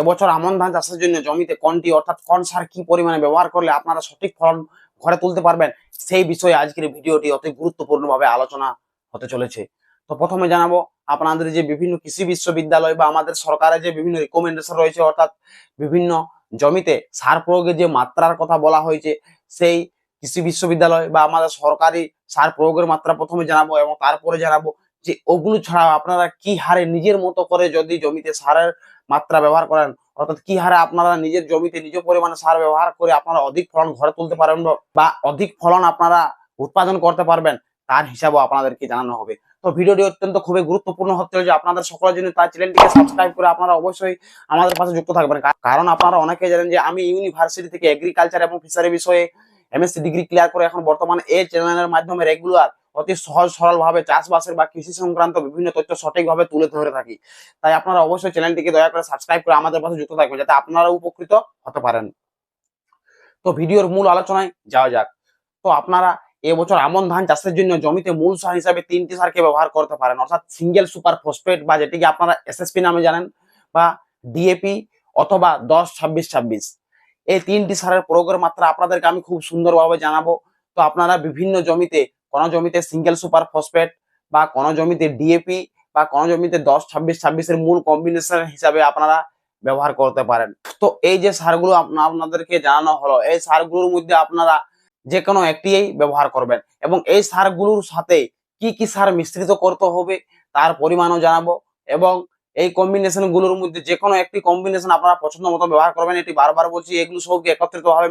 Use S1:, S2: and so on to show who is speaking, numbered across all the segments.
S1: এবছর আমন ধান চাষের জন্য জমিতে কোনটি অর্থাৎ কোন সার কি পরিমাণে ব্যবহার করলে আপনারা সঠিক ফলন ঘরে তুলতে পারবেন, সেই বিষয়ে আজকের ভিডিওটি অতি গুরুত্বপূর্ণভাবে আলোচনা হতে চলেছে। তো প্রথমে জানাব, আপনাদের যে বিভিন্ন কৃষি বিশ্ববিদ্যালয় বা আমাদের সরকারের যে বিভিন্ন রিকমেন্ডেশন রয়েছে, অর্থাৎ বিভিন্ন জমিতে সার প্রয়োগের যে মাত্রার কথা বলা হয়েছে, সেই কৃষি বিশ্ববিদ্যালয় বা আমাদের সরকারি সার প্রয়োগের মাত্রা প্রথমে জানাব এবং তারপরে জানাব যে ওগুলো ছাড়াও আপনারা কি হারে নিজের মতো করে যদি জমিতে সারের মাত্রা ব্যবহার করেন, অর্থাৎ কি হারে আপনারা নিজের জমিতে নিজ পরিমাণে সার ব্যবহার করে আপনারা অধিক ফলন ঘরে তুলতে পারবেন বা অধিক ফলন আপনারা উৎপাদন করতে পারবেন, তার হিসাবও আপনাদেরকে জানানো হবে। তো ভিডিওটি অত্যন্ত খুবই গুরুত্বপূর্ণ হতে যে আপনাদের সকলের জন্য তার চ্যানেলটিকে সাবস্ক্রাইব করে আপনারা অবশ্যই আমাদের পাশে যুক্ত থাকবেন। কারণ আপনারা অনেকে জানেন যে আমি ইউনিভার্সিটি থেকে এগ্রিকালচার এবং ফিশারি বিষয়ে এমএসসি ডিগ্রি ক্লিয়ার করে এখন বর্তমানে এই চ্যানেলের মাধ্যমে রেগুলার অতি সহজ সরল ভাবে চাষবাসের বা কৃষি সংক্রান্ত বিভিন্ন তথ্য সঠিকভাবে তুলে ধরে থাকি। তাই আপনারা অবশ্যই চ্যানেলটিকে দয়া করে সাবস্ক্রাইব করে আমাদের পাশে যুক্ত থাকবেন যাতে আপনারা উপকৃত হতে পারেন। তো ভিডিওর মূল আলোচনায় যাওয়া যাক। তো আপনারা এবছর আমন ধান চাষের জন্য জমিতে মূল সার হিসাবে তিনটি সারকে ব্যবহার করতে পারেন, অর্থাৎ সিঙ্গেল সুপার ফসফেট বা যেটিকে আপনারা এসএসপি নামে জানেন বা ডিএপি অথবা দশ ছাব্বিশ ছাব্বিশ। এই তিনটি সারের প্রয়োগের মাত্রা আপনাদেরকে আমি খুব সুন্দরভাবে জানাব। তো আপনারা বিভিন্ন জমিতে কোন জমিতে সিঙ্গেল সুপার ফসফেট বা কোন জমিতে ডিএপি বা কোন জমিতে দশ, ছাব্বিশ, ছাব্বিশের মূল কম্বিনেশন হিসাবে আপনারা ব্যবহার করতে পারেন। তো এই যে সারগুলো আপনাদেরকে জানানো হলো, এই সারগুলোর মধ্যে আপনারা যে কোনো একটিই ব্যবহার করবেন এবং এই সারগুলোর সাথে কি কি সার মিশ্রিত করতে হবে তার পরিমাণও জানাব এবং এই কম্বিনেশনগুলোর মধ্যে যে কোনো একটি কম্বিনেশন আপনারা পছন্দ মতো ব্যবহার করবেন, এটি বারবার বলছি, এগুলো সবকে একত্রিত ভাবে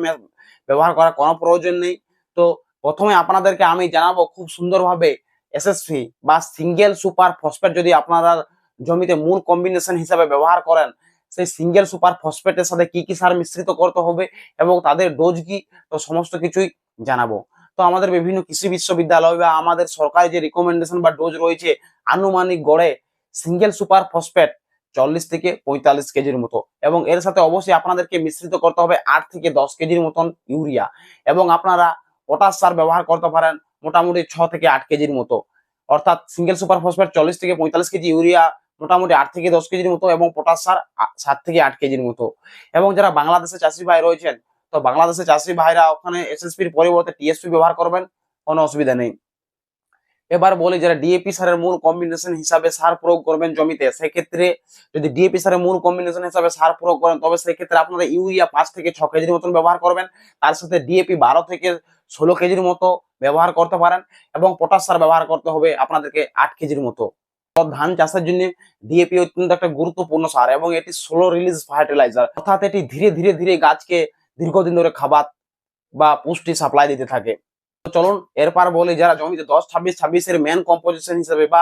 S1: ব্যবহার করার কোনো প্রয়োজন নেই। তো প্রথমে আপনাদেরকে আমি জানাব খুব সুন্দরভাবে এসএসপি বা সিঙ্গেল সুপার ফসফেট যদি আপনারা জমিতে মূল কম্বিনেশন হিসাবে ব্যবহার করেন, সেই সিঙ্গেল সুপার ফসফেটের সাথে কি কি সার মিশ্রিত করতে হবে এবং তাদের ডোজ কি, তো সমস্ত কিছুই জানাব। তো আমাদের বিভিন্ন কৃষি বিশ্ববিদ্যালয় বা আমাদের সরকারি যে রিকমেন্ডেশন বা ডোজ রয়েছে, আনুমানিক গড়ে সিঙ্গেল সুপার ফসফেট চল্লিশ থেকে পঁয়তাল্লিশ কেজির মতো এবং এর সাথে অবশ্যই আপনাদেরকে মিশ্রিত করতে হবে আট থেকে দশ কেজির মতন ইউরিয়া এবং আপনারা পটাশ সার ব্যবহার করতে পারেন মোটামুটি ছ থেকে আট কেজির মতো। অর্থাৎ সিঙ্গেল সুপার ফসফেট চল্লিশ থেকে পঁয়তাল্লিশ কেজি ইউরিয়া মোটামুটি আট থেকে দশ কেজির মতো এবং পটাশ সার সাত থেকে আট কেজির মতো। এবং যারা বাংলাদেশে চাষি ভাই রয়েছেন, তো বাংলাদেশে চাষি ভাইরা ওখানে এসএসপির পরিবর্তে টিএসপি ব্যবহার করবেন, কোনো অসুবিধা নেই। এবার বলি যারা ডিএপি সারের মূল কম্বিনেশন হিসাবে সার প্রয়োগ করবেন জমিতে, সেক্ষেত্রে যদি ডিএপি সারের মূল কম্বিনেশন হিসাবে সার প্রয়োগ করেন, তবে সেক্ষেত্রে আপনারা ইউরিয়া পাঁচ থেকে ছ কেজির মতন ব্যবহার করবেন। তার সাথে ডিএপি বারো থেকে ষোলো কেজির মতো ব্যবহার করতে পারেন এবং পটাশ সার ব্যবহার করতে হবে আপনাদেরকে আট কেজির মতো। ধান চাষের জন্য ডিএপি অত্যন্ত একটা গুরুত্বপূর্ণ সার এবং এটি স্লো রিলিজ ফার্টিলাইজার অর্থাৎ এটি ধীরে ধীরে ধীরে গাছকে দীর্ঘদিন ধরে খাবার বা পুষ্টি সাপ্লাই দিতে থাকে। চলুন এরপর বলি যারা জমিতে দশ, ছাব্বিশ, ছাব্বিশের মেন কম্পোজিশন হিসেবে বা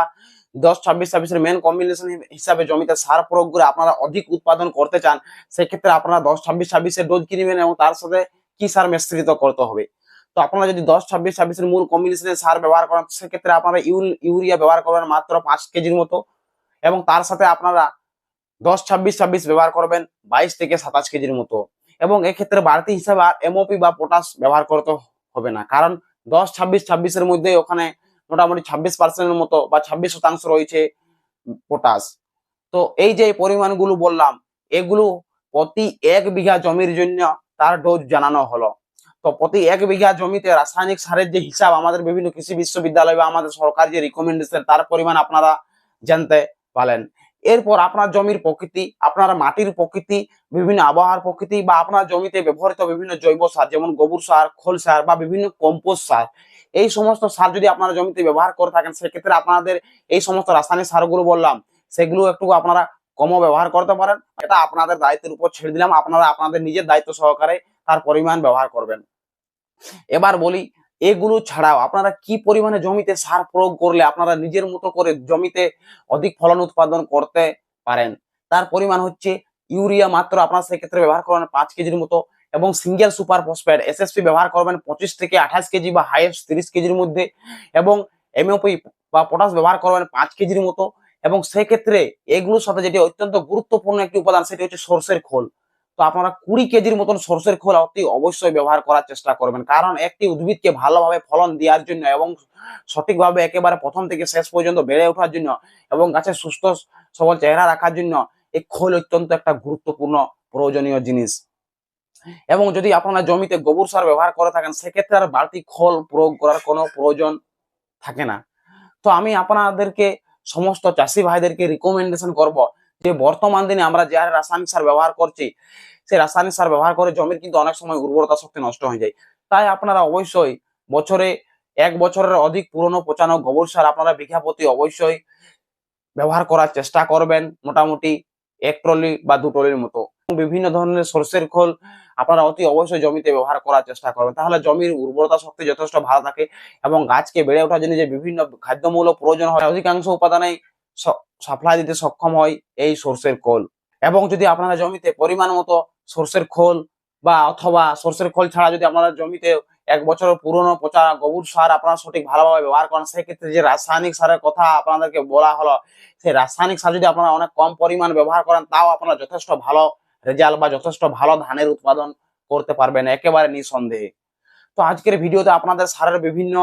S1: দশ, ছাব্বিশ, ছাব্বিশের মেন কম্বিনেশন হিসাবে জমিতে সার প্রয়োগ করে আপনারা অধিক উৎপাদন করতে চান, সেক্ষেত্রে আপনারা দশ, ছাব্বিশ, ছাব্বিশের ডোজ কিনবেন এবং তার সাথে কি সার মিশ্রিত করতে হবে? তো আপনারা যদি দশ, ছাব্বিশ, ছাব্বিশের মূল কম্বিনেশনের সার ব্যবহার করেন, সেক্ষেত্রে আপনারা ইউরিয়া ব্যবহার করবেন মাত্র পাঁচ কেজির মতো এবং তার সাথে আপনারা দশ, ছাব্বিশ ছাব্বিশ ব্যবহার করবেন বাইশ থেকে সাতাশ কেজির মতো। এবং এক্ষেত্রে বাড়তি হিসাবে আর এমওপি বা পটাশ ব্যবহার করতে হবে না। কারণ দশ, ছাব্বিশ, ছাব্বিশের মধ্যে ওখানে মোটামুটি ছাব্বিশ পার্সেন্টের মতো বা ছাব্বিশ শতাংশ রয়েছে পটাশ তো এই যে পরিমাণগুলো বললাম, এগুলো প্রতি এক বিঘা জমির জন্য তার ডোজ জানানো হলো। তো প্রতি এক বিঘা জমিতে রাসায়নিক সারের যে হিসাব আমাদের বিভিন্ন কৃষি বিশ্ববিদ্যালয় বা আমাদের সরকার যে রিকমেন্ডেশন তার পরিমাণ আপনারা জানতে পারেন এরপর আপনার জমির প্রকৃতি, আপনার মাটির প্রকৃতি, বিভিন্ন আবহাওয়ার প্রকৃতি বা আপনার জমিতে ব্যবহৃত বিভিন্ন জৈব সার, যেমন গোবর সার, খোল সার বা বিভিন্ন কম্পোস্ট সার, এই সমস্ত সার যদি আপনারা জমিতে ব্যবহার করে থাকেন, সেক্ষেত্রে আপনাদের এই সমস্ত রাসায়নিক সারগুলো বললাম, সেগুলো একটু আপনারা কমও ব্যবহার করতে পারেন। এটা আপনাদের দায়িত্বের উপর ছেড়ে দিলাম, আপনারা আপনাদের নিজের দায়িত্ব সহকারে তার পরিমাণ ব্যবহার করবেন। এবার বলি, এগুলো ছাড়াও আপনারা কি পরিমাণে জমিতে সার প্রয়োগ করলে আপনারা নিজের মতো করে জমিতে অধিক ফলন উৎপাদন করতে পারেন? তার পরিমাণ হচ্ছে ইউরিয়া মাত্র আপনারা সেক্ষেত্রে ব্যবহার করবেন পাঁচ কেজির মতো এবং সিঙ্গেল সুপার ফসফেট এসএসপি ব্যবহার করবেন পঁচিশ থেকে আঠাশ কেজি বা হাইয়েস্ট তিরিশ কেজির মধ্যে এবং এমওপি বা পটাশ ব্যবহার করবেন পাঁচ কেজির মতো এবং সেক্ষেত্রে এগুলোর সাথে যেটি অত্যন্ত গুরুত্বপূর্ণ একটি উপাদান সেটি হচ্ছে সর্ষের খোল। তো আপনারা কুড়ি কেজির মতন সর্ষের খোল অতি অবশ্যই ব্যবহার করার চেষ্টা করবেন। কারণ একটি উদ্ভিদকে ভালোভাবে ফলন দেওয়ার জন্য এবং সঠিকভাবে একেবারে প্রথম থেকে শেষ পর্যন্ত বেড়ে ওঠার জন্য এবং গাছের সুস্থ সবল চেহারা রাখার জন্য এই খোল অত্যন্ত একটা গুরুত্বপূর্ণ প্রয়োজনীয় জিনিস। এবং যদি আপনারা জমিতে গোবর সার ব্যবহার করে থাকেন, সেক্ষেত্রে আর বাড়তি খোল প্রয়োগ করার কোনো প্রয়োজন থাকে না। তো আমি আপনাদেরকে, সমস্ত চাষি ভাইদেরকে রিকমেন্ডেশন করব যে বর্তমান দিনে আমরা যে রাসায়নিক সার ব্যবহার করছি, সেই রাসায়নিক সার ব্যবহার করে জমির কিন্তু অনেক সময় উর্বরতা শক্তি নষ্ট হয়ে যায়। তাই আপনারা অবশ্যই বছরে এক বছরের অধিক পুরনো পচানো গোবর সার আপনারা বিঘা প্রতি অবশ্যই ব্যবহার করার চেষ্টা করবেন, মোটামুটি এক ট্রলি বা দু ট্রলির মতো। বিভিন্ন ধরনের সর্ষের খোল আপনারা অতি অবশ্যই জমিতে ব্যবহার করার চেষ্টা করবেন। তাহলে জমির উর্বরতা শক্তি যথেষ্ট ভালো থাকে এবং গাছকে বেড়ে ওঠার জন্য যে বিভিন্ন খাদ্যমূল্য প্রয়োজন হয়, অধিকাংশ উপাদানেই সাপ্লাই দিতে সক্ষম হয় এই সর্ষের খোল। এবং যদি আপনারা জমিতে পরিমাণ মতো সর্ষের খোল বা অথবা সর্ষের খোল ছাড়া যদি আপনারা জমিতে এক বছরের পুরনো পচা গোবর সার আপনারা সঠিক ভালোভাবে ব্যবহার করেন, সেক্ষেত্রে যে রাসায়নিক সারের কথা আপনাদেরকে বলা হলো, সেই রাসায়নিক সার যদি আপনারা অনেক কম পরিমাণ ব্যবহার করেন, তাও আপনারা যথেষ্ট ভালো রেজাল্ট বা যথেষ্ট ভালো ধানের উৎপাদন করতে পারবেন, একেবারে নিঃসন্দেহে। তো আজকের ভিডিওতে আপনাদের সারের বিভিন্ন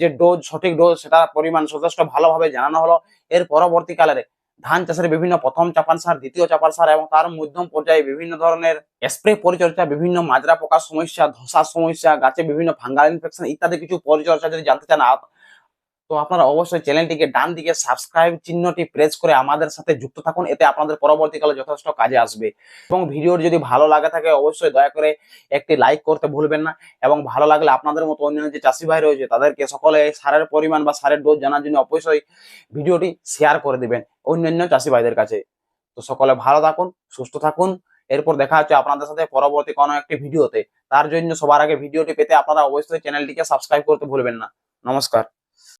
S1: যে ডোজ সঠিক ডোজ সেটার পরিমাণ যথেষ্ট ভালোভাবে জানানো হলো। এর পরবর্তীকালে ধান চাষের বিভিন্ন প্রথম চাপান সার, দ্বিতীয় চাপান সার এবং তার মধ্যম পর্যায়ে বিভিন্ন ধরনের স্প্রে পরিচর্যা, বিভিন্ন মাজরা পোকার সমস্যা, ধসার সমস্যা, গাছে বিভিন্ন ফাঙ্গাল ইনফেকশন ইত্যাদি কিছু পরিচর্যা যদি জানতে চান তো আপনারা অবশ্যই চ্যানেলটিকে ডান দিকে সাবস্ক্রাইব চিহ্নটি প্রেস করে আমাদের সাথে যুক্ত থাকুন, এতে আপনাদের পরবর্তীকালে যথেষ্ট কাজে আসবে। এবং ভিডিওটি যদি ভালো লাগে থাকে, অবশ্যই দয়া করে একটি লাইক করতে ভুলবেন না। এবং ভালো লাগলে আপনাদের মতো অন্যান্য যে চাষি ভাই রয়েছে, তাদেরকে সকলে সারের পরিমাণ বা সারের ডোজ জানার জন্য অবশ্যই ভিডিওটি শেয়ার করে দিবেন অন্যান্য চাষি ভাইদের কাছে। তো সকলে ভালো থাকুন, সুস্থ থাকুন। এরপর দেখা হচ্ছে আপনাদের সাথে পরবর্তী কোনো একটি ভিডিওতে। তার জন্য সবার আগে ভিডিওটি পেতে আপনারা অবশ্যই চ্যানেলটিকে সাবস্ক্রাইব করতে ভুলবেন না। নমস্কার।